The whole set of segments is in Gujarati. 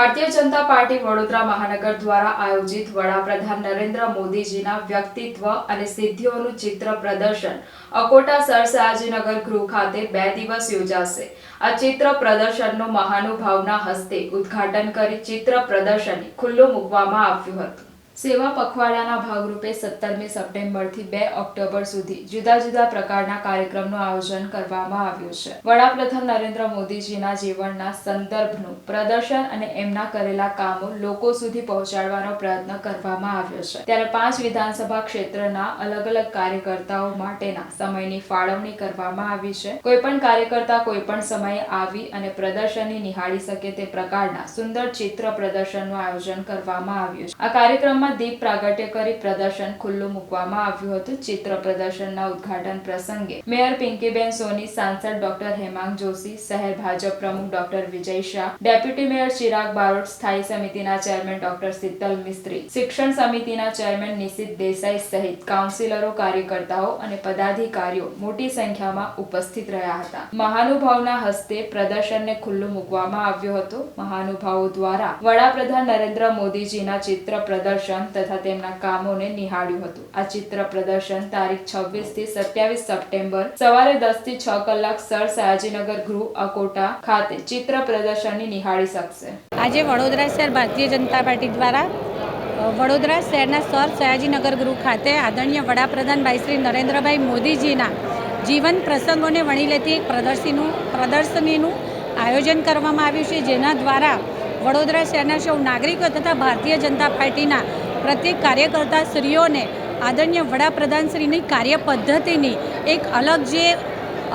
ભારતીય જનતા પાર્ટી વડોદરા મહાનગર દ્વારા આયોજિત વડાપ્રધાન નરેન્દ્ર મોદીજીના વ્યક્તિત્વ અને સિદ્ધિઓનું ચિત્ર પ્રદર્શન અકોટા સર સયાજીનગર ગૃહ ખાતે બે દિવસ યોજાશે. આ ચિત્ર પ્રદર્શનનું મહાનુભાવના હસ્તે ઉદ્ઘાટન કરી ચિત્ર પ્રદર્શન ખુલ્લું મૂકવામાં આવ્યું હતું. સેવા પખવાડાના ભાગરૂપે સત્તરમી સપ્ટેમ્બરથી બે ઓક્ટોબર સુધી જુદા જુદા પ્રકારના કાર્યક્રમનું આયોજન કરવામાં આવ્યું છે. વડાપ્રધાન નરેન્દ્ર મોદીજીના જીવનના સંદર્ભનું પ્રદર્શન અને એમના કરેલા કામો લોકો સુધી પહોંચાડવાનો પ્રયત્ન કરવામાં આવ્યો છે. ત્યારે પાંચ વિધાનસભા ક્ષેત્રના અલગ અલગ કાર્યકર્તાઓ માટેના સમયની ફાળવણી કરવામાં આવી છે. કોઈ પણ કાર્યકર્તા કોઈ પણ સમયે આવી અને પ્રદર્શનની નિહાળી શકે તે પ્રકારના સુંદર ચિત્ર પ્રદર્શનનું આયોજન કરવામાં આવ્યું છે. આ કાર્યક્રમમાં દીપ પ્રાગટ્ય કરી પ્રદર્શન ખુલ્લું મૂકવામાં આવ્યું હતું. ચિત્ર પ્રદર્શનના ઉદ્ઘાટન પ્રસંગે મેયર પિંકીબેન સોની, સાંસદ ડોક્ટર હેમાંગ જોશી, શહેર ભાજપ પ્રમુખ doctor Vijay Shah, deputy mayor Chirag Barot, સ્થાયી સમિતિના ચેરમેન ડોક્ટર શીતલ મિસ્ત્રી, શિક્ષણ સમિતિના ચેરમેન નિશિત દેસાઈ સહિત કાઉન્સિલરો, કાર્યકર્તાઓ અને પદાધિકારીઓ મોટી સંખ્યામાં ઉપસ્થિત રહ્યા હતા. મહાનુભાવના હસ્તે પ્રદર્શનને ખુલ્લું મૂકવામાં આવ્યું હતું. મહાનુભાવો દ્વારા વડાપ્રધાન નરેન્દ્ર મોદીજીના ચિત્ર પ્રદર્શન તથા તેમના કામોને નિહાળ્યું હતું. આ ચિત્ર પ્રદર્શન તારીખ છવ્વીસથી સત્યાવીસ સપ્ટેમ્બર સવારે દસથી છ કલાક સર સયાજીનગર ગૃહ અકોટા ખાતે ચિત્ર પ્રદર્શનની નિહાળી શકશે. આજે વડોદરા શહેર ભારતીય જનતા પાર્ટી દ્વારા વડોદરા શહેરના સર સયાજીનગર ગૃહ ખાતે આદરણીય વડાપ્રધાન ભાઈ શ્રી નરેન્દ્રભાઈ મોદીજીના જીવન પ્રસંગોને વણી લેતી એક પ્રદર્શનીનું પ્રદર્શનીનું આયોજન કરવામાં આવ્યું છે, જેના દ્વારા વડોદરા શહેરના સૌ નાગરિકો તથા ભારતીય જનતા પાર્ટીના પ્રત્યેક કાર્યકર્તા શ્રીઓને આદરણીય વડાપ્રધાનશ્રીની કાર્ય પદ્ધતિની એક અલગ જે,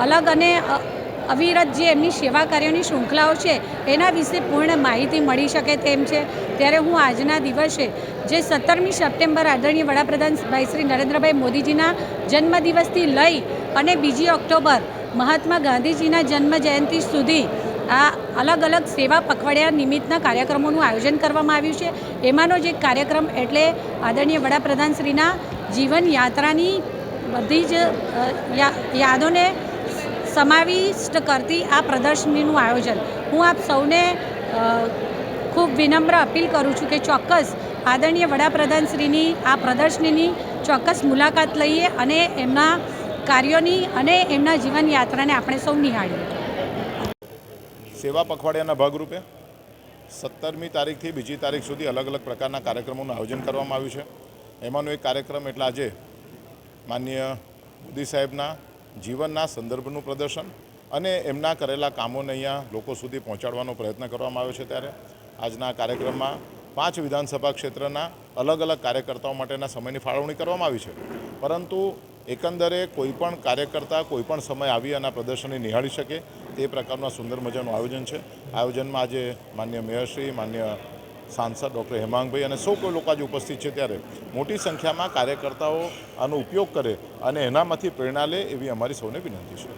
અલગ અને અવિરત જે એમની સેવા કાર્યોની શૃંખલાઓ છે, એના વિશે પૂર્ણ માહિતી મળી શકે તેમ છે. ત્યારે હું આજના દિવસે, જે સત્તરમી સપ્ટેમ્બર આદરણીય વડાપ્રધાન ભાઈ શ્રી નરેન્દ્રભાઈ મોદીજીના જન્મદિવસથી લઈ અને બીજી ઓક્ટોબર મહાત્મા ગાંધીજીના જન્મ જયંતિ સુધી આ અલગ અલગ સેવા પખવાડિયા નિમિત્તના કાર્યક્રમોનું આયોજન કરવામાં આવ્યું છે. એમાંનો જ કાર્યક્રમ એટલે આદરણીય વડાપ્રધાનશ્રીના જીવન યાત્રાની બધી જ યાદોને સમાવિષ્ટ કરતી આ પ્રદર્શનીનું આયોજન. હું આપ સૌને ખૂબ વિનમ્ર અપીલ કરું છું કે ચોક્કસ આદરણીય વડાપ્રધાનશ્રીની આ પ્રદર્શનીની ચોક્કસ મુલાકાત લઈએ અને એમના કાર્યોની અને એમના જીવન યાત્રાને આપણે સૌ નિહાળીએ. સેવા પખવાડિયાના ભાગરૂપે સત્તરમી તારીખથી બીજી તારીખ સુધી અલગ અલગ પ્રકારના કાર્યક્રમોનું આયોજન કરવામાં આવ્યું છે. એમાંનો એક કાર્યક્રમ એટલે આજે માનનીય મોદી સાહેબના જીવનના સંદર્ભનું પ્રદર્શન અને એમના કરેલા કામોને અહીંયા લોકો સુધી પહોંચાડવાનો પ્રયત્ન કરવામાં આવ્યો છે ત્યારે. આજના કાર્યક્રમમાં પાંચ વિધાનસભા ક્ષેત્રના અલગ અલગ કાર્યકર્તાઓ માટેના સમયની ફાળવણી કરવામાં આવી છે. પરંતુ એકંદરે કોઈપણ કાર્યકર્તા કોઈપણ સમય આવી અને પ્રદર્શનને નિહાળી શકે તે પ્રકારના સુંદર મજાનું આયોજન છે. આયોજનમાં આજે માન્ય મેયરશ્રી માન્ય સાંસદ ડૉક્ટર હેમાંગભાઈ અને સૌ કોઈ લોકો આજે ઉપસ્થિત છે ત્યારે મોટી સંખ્યામાં કાર્યકર્તાઓ આનો ઉપયોગ કરે અને એનામાંથી પ્રેરણા લે એવી અમારી સૌને વિનંતી છે.